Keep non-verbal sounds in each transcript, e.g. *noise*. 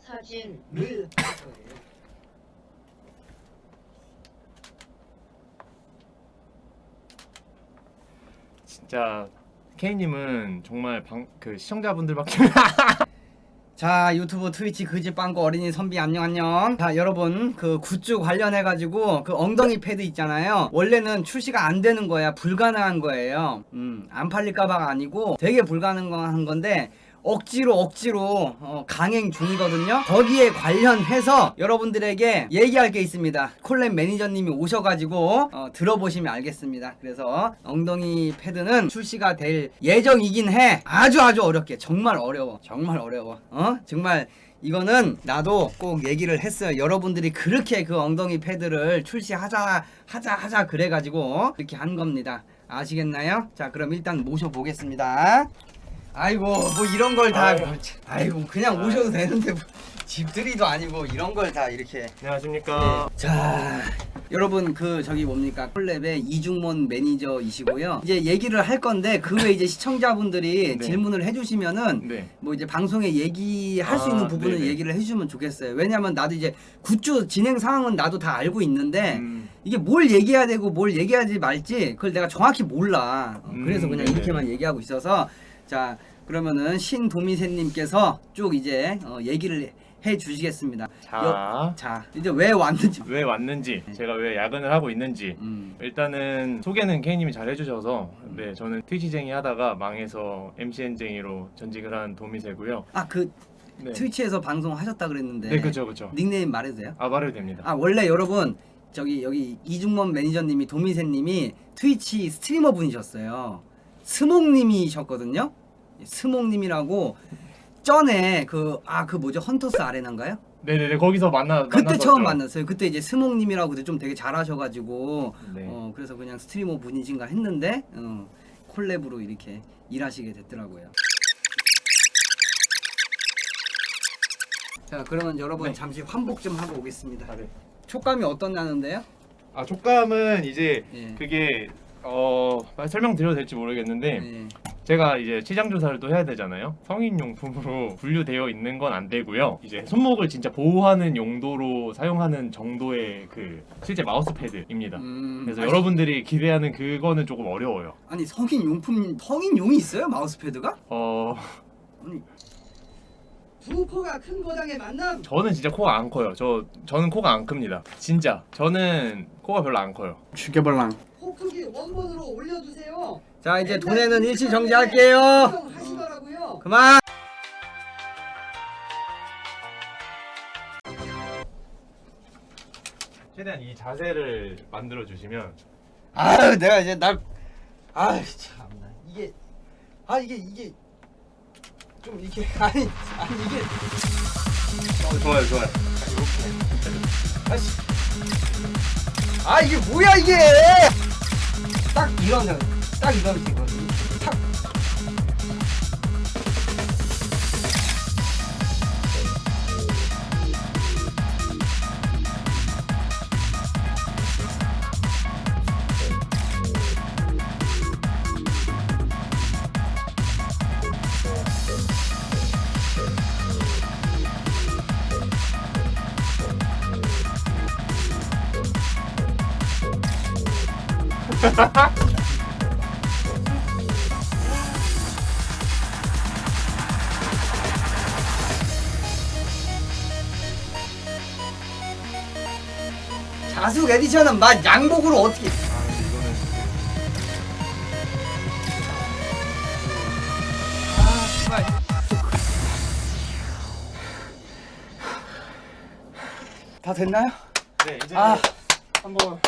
사진을 할 거예요. 진짜 K님은 정말 방, 그 시청자분들밖에 *laughs* 자 유튜브 트위치 그지빵구 어린이 선비 안녕 안녕. 자 여러분 그 굿즈 관련해가지고 그 엉덩이 패드 있잖아요. 원래는 출시가 안 되는 거야. 불가능한 거예요. 음안 팔릴까봐가 아니고 되게 불가능한 건데 억지로 억지로 어, 강행 중이거든요 거기에 관련해서 여러분들에게 얘기할 게 있습니다 콜랩 매니저님이 오셔가지고 어, 들어보시면 알겠습니다 그래서 엉덩이 패드는 출시가 될 예정이긴 해 아주 아주 어렵게 정말 어려워 정말 어려워 어 정말 이거는 나도 꼭 얘기를 했어요. 여러분들이 그렇게 그 엉덩이 패드를 출시하자 하자 하자 그래가지고 이렇게 한 겁니다. 아시겠나요? 자 그럼 일단 모셔 보겠습니다. 아이고 뭐 이런 걸 다 아이고. 아이고 그냥 오셔도 되는데 뭐 집들이도 아니고 이런 걸 다 이렇게. 안녕하십니까. 자 여러분 그 저기 뭡니까? 콜랩의 이중몬 매니저이시고요. 이제 얘기를 할 건데 그 외에 이제 시청자분들이 *laughs* 네. 질문을 해주시면은 네. 뭐 이제 방송에 얘기할 수 아, 있는 부분을 네네. 얘기를 해주면 좋겠어요. 왜냐면 나도 이제 굿즈 진행 상황은 나도 다 알고 있는데 음, 이게 뭘 얘기해야 되고 뭘 얘기하지 말지 그걸 내가 정확히 몰라. 어, 음, 그래서 그냥 네네. 이렇게만 얘기하고 있어서 자 그러면은 신도미새님께서 쭉 이제 어, 얘기를 해 주시겠습니다 자, 자 이제 왜 왔는지 왜 왔는지 네. 제가 왜 야근을 하고 있는지 음. 일단은 소개는 K님이 잘 해주셔서 네 저는 트위치쟁이 하다가 망해서 MCN쟁이로 전직을 한 도미세고요 아그 네, 트위치에서 방송하셨다 그랬는데 네 그죠 그죠 닉네임 말해도 돼요? 아 말해도 됩니다 아 원래 여러분 저기 여기 이중범 매니저님이 도미새님이 트위치 스트리머 분이셨어요. 스몽님이셨거든요. 스몽님이라고 전에 그 아 그 뭐죠 헌터스 아레나인가요? 네네네 거기서 만나 그때 만났었죠. 처음 만났어요. 그때 이제 스몽님이라고 좀 되게 잘하셔가지고 네. 어 그래서 그냥 스트리머 분이신가 했는데 어, 콜랩으로 이렇게 일하시게 됐더라고요. 자 그러면 여러분 네. 잠시 환복 좀 하고 오겠습니다. 아, 네. 촉감이 어떤 나는데요? 아 촉감은 이제 예. 그게 어 설명드려도 될지 모르겠는데 네. 제가 이제 시장 조사를 또 해야 되잖아요. 성인 용품으로 *laughs* 분류되어 있는 건 안 되고요. 이제 손목을 진짜 보호하는 용도로 사용하는 정도의 그 실제 마우스 패드입니다. 음, 그래서 아니, 여러분들이 기대하는 그거는 조금 어려워요. 아니 성인 용품 성인 용이 있어요 마우스 패드가? 어 아니 두 코가 큰 고장의 만남. 저는 진짜 코가 안 커요. 저 저는 코가 안 큽니다. 진짜 저는 코가 별로 안 커요. 죽여볼랑. 코 크기 원본으로 올려주세요. 자 이제 돈에는 일치 정지할게요. 하시더라고요. 그만. 최대한 이 자세를 만들어 주시면 아유 내가 이제 날 아유 참나 이게 아 이게 이게 좀 이렇게 *laughs* 아니 아니 이게 어, 좋아요 좋아요. 아씨 아 이게 뭐야 이게 딱 이런 딱 이런 식이거든. 탁. *laughs* 자숙 에디션은 막 양복으로 어떻게? 아 근데 이거는 아 정말. 다 됐나요? 네 이제 아. 한번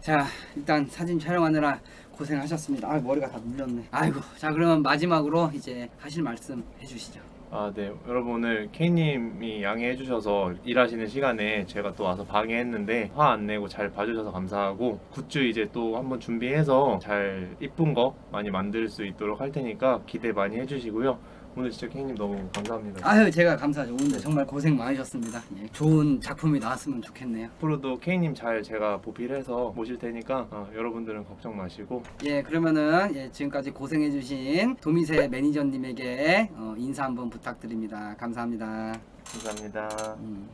자 일단 사진 촬영하느라 고생하셨습니다. 아 머리가 다 눌렸네. 아이고 자 그러면 마지막으로 이제 하실 말씀 해주시죠. 아, 네. 여러분 오늘 K님이 양해해 주셔서 일하시는 시간에 제가 또 와서 방해했는데 화 안 내고 잘 봐주셔서 감사하고 굿즈 이제 또 한번 준비해서 잘 이쁜 거 많이 만들 수 있도록 할 테니까 기대 많이 해주시고요. 오늘 진짜 케이님 너무 감사합니다. 아유 제가 감사하죠. 오늘 정말 고생 많으셨습니다. 예, 좋은 작품이 나왔으면 좋겠네요. 앞으로도 케이님 잘 제가 보필해서 모실 테니까 어, 여러분들은 걱정 마시고 예 그러면은 예, 지금까지 고생해주신 도미세 매니저님에게 어, 인사 한번 부탁드립니다. 감사합니다. 감사합니다. 음.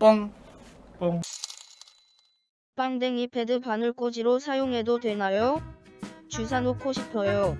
뻥. 뽕. 빵댕이 패드 바늘 꽂이로 사용해도 되나요? 주사 놓고 싶어요.